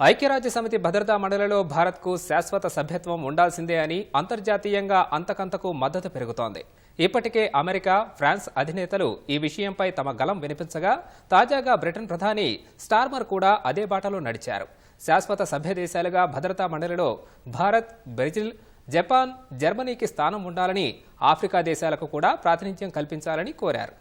ఐక్యరాజ్య సమితి భద్రతా మండలిలో భారత్కు శాశ్వత సభ్యత్వం ఉండాల్సిందే అని అంతర్జాతీయంగా అంతకంతకు మద్దతు పెరుగుతోంది. ఇప్పటికే అమెరికా ఫ్రాన్స్ అధినేతలు ఈ విషయంపై తమ గలం వినిపించగా తాజాగా బ్రిటన్ ప్రధాని స్టార్మర్ కూడా అదే బాటలో నడిచారు. శాశ్వత సభ్య దేశాలుగా భద్రతా మండలిలో భారత్ బ్రెజిల్ జపాన్ జర్మనీకి స్థానం ఉండాలని ఆఫ్రికా దేశాలకు కూడా ప్రాతినిధ్యం కల్పించాలని కోరారు.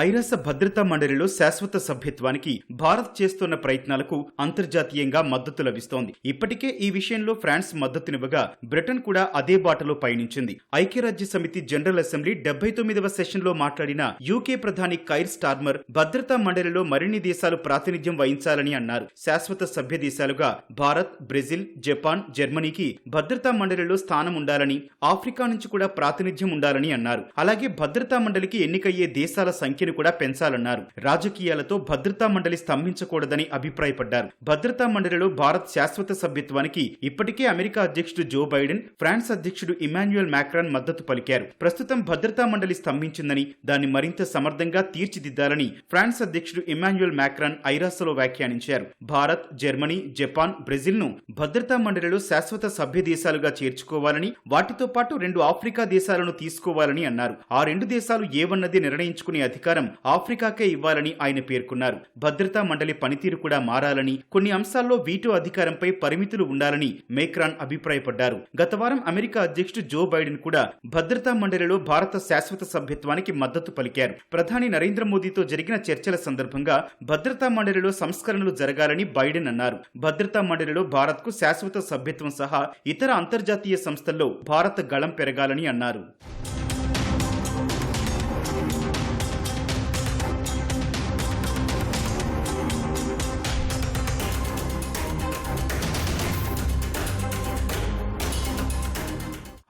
ఐరాస భద్రతా మండలిలో శాశ్వత సభ్యత్వానికి భారత్ చేస్తున్న ప్రయత్నాలకు అంతర్జాతీయంగా మద్దతు లభిస్తోంది. ఇప్పటికే ఈ విషయంలో ఫ్రాన్స్ మద్దతునివ్వగా బ్రిటన్ కూడా అదే బాటలో పయనించింది. ఐక్యరాజ్య సమితి జనరల్ అసెంబ్లీ డెబ్బై తొమ్మిదవ సెషన్లో మాట్లాడిన యూకే ప్రధాని కైర్ స్టార్మర్ భద్రతా మండలిలో మరిన్ని దేశాలు ప్రాతినిధ్యం వహించాలని అన్నారు. శాశ్వత సభ్య దేశాలుగా భారత్ బ్రెజిల్ జపాన్ జర్మనీకి భద్రతా మండలిలో స్థానం ఉండాలని ఆఫ్రికా నుంచి కూడా ప్రాతినిధ్యం ఉండాలని అన్నారు. అలాగే భద్రతా మండలికి ఎన్నికయ్యే దేశాల సంఖ్య సంఖ్యను కూడా పెంచాలన్నారు. రాజకీయాలతో భద్రతా మండలి స్తంభించకూడదని అభిప్రాయపడ్డారు. భద్రతా మండలిలో భారత్ శాశ్వత సభ్యత్వానికి ఇప్పటికే అమెరికా అధ్యక్షుడు జో బైడెన్ ఫ్రాన్స్ అధ్యక్షుడు ఇమాన్యుయల్ మ్యాక్రాన్ మద్దతు పలికారు. ప్రస్తుతం భద్రతా మండలి స్తంభించిందని దాన్ని మరింత సమర్థంగా తీర్చిదిద్దాలని ఫ్రాన్స్ అధ్యక్షుడు ఇమాన్యుయల్ మ్యాక్రాన్ ఐరాసలో వ్యాఖ్యానించారు. భారత్ జర్మనీ జపాన్ బ్రెజిల్ను భద్రతా మండలిలో శాశ్వత సభ్య దేశాలుగా చేర్చుకోవాలని వాటితో పాటు రెండు ఆఫ్రికా దేశాలను తీసుకోవాలని అన్నారు. ఆ రెండు దేశాలు ఏవన్నది నిర్ణయించుకునే అధికారం ఆఫ్రికాకే ఇవ్వాలని ఆయన పేర్కొన్నారు. భద్రతా మండలి పనితీరు కూడా మారాలని కొన్ని అంశాల్లో వీటో అధికారంపై పరిమితులు ఉండాలని మేక్రాన్ అభిప్రాయపడ్డారు. గత వారం అమెరికా అధ్యక్షుడు జో బైడెన్ కూడా భద్రతా మండలిలో భారత శాశ్వత సభ్యత్వానికి మద్దతు పలికారు. ప్రధాని నరేంద్ర మోదీతో జరిగిన చర్చల సందర్భంగా భద్రతా మండలిలో సంస్కరణలు జరగాలని బైడెన్ అన్నారు. భద్రతా మండలిలో భారత్కు శాశ్వత సభ్యత్వం సహా ఇతర అంతర్జాతీయ సంస్థల్లో భారత గళం పెరగాలని అన్నారు.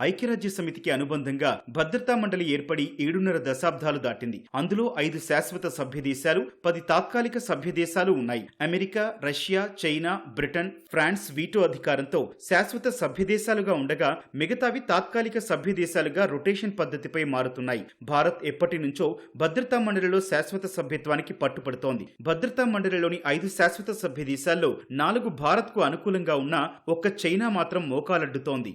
ఐక్యరాజ్య సమితికి అనుబంధంగా భద్రతా మండలి ఏర్పడి ఏడున్నర దశాబ్దాలు దాటింది. అందులో ఐదు శాశ్వత సభ్య దేశాలు పది తాత్కాలిక సభ్య దేశాలు ఉన్నాయి. America Russia China Britain France veto అధికారంతో శాశ్వత సభ్య దేశాలుగా ఉండగా మిగతావి తాత్కాలిక సభ్య దేశాలుగా రొటేషన్ పద్ధతిపై మారుతున్నాయి. భారత్ ఎప్పటి నుంచో భద్రతా మండలిలో శాశ్వత సభ్యత్వానికి పట్టుపడుతోంది. భద్రతా మండలిలోని ఐదు శాశ్వత సభ్య దేశాల్లో నాలుగు భారత్కు అనుకూలంగా ఉన్నా ఒక్క చైనా మాత్రం మోకాలడ్డుతోంది.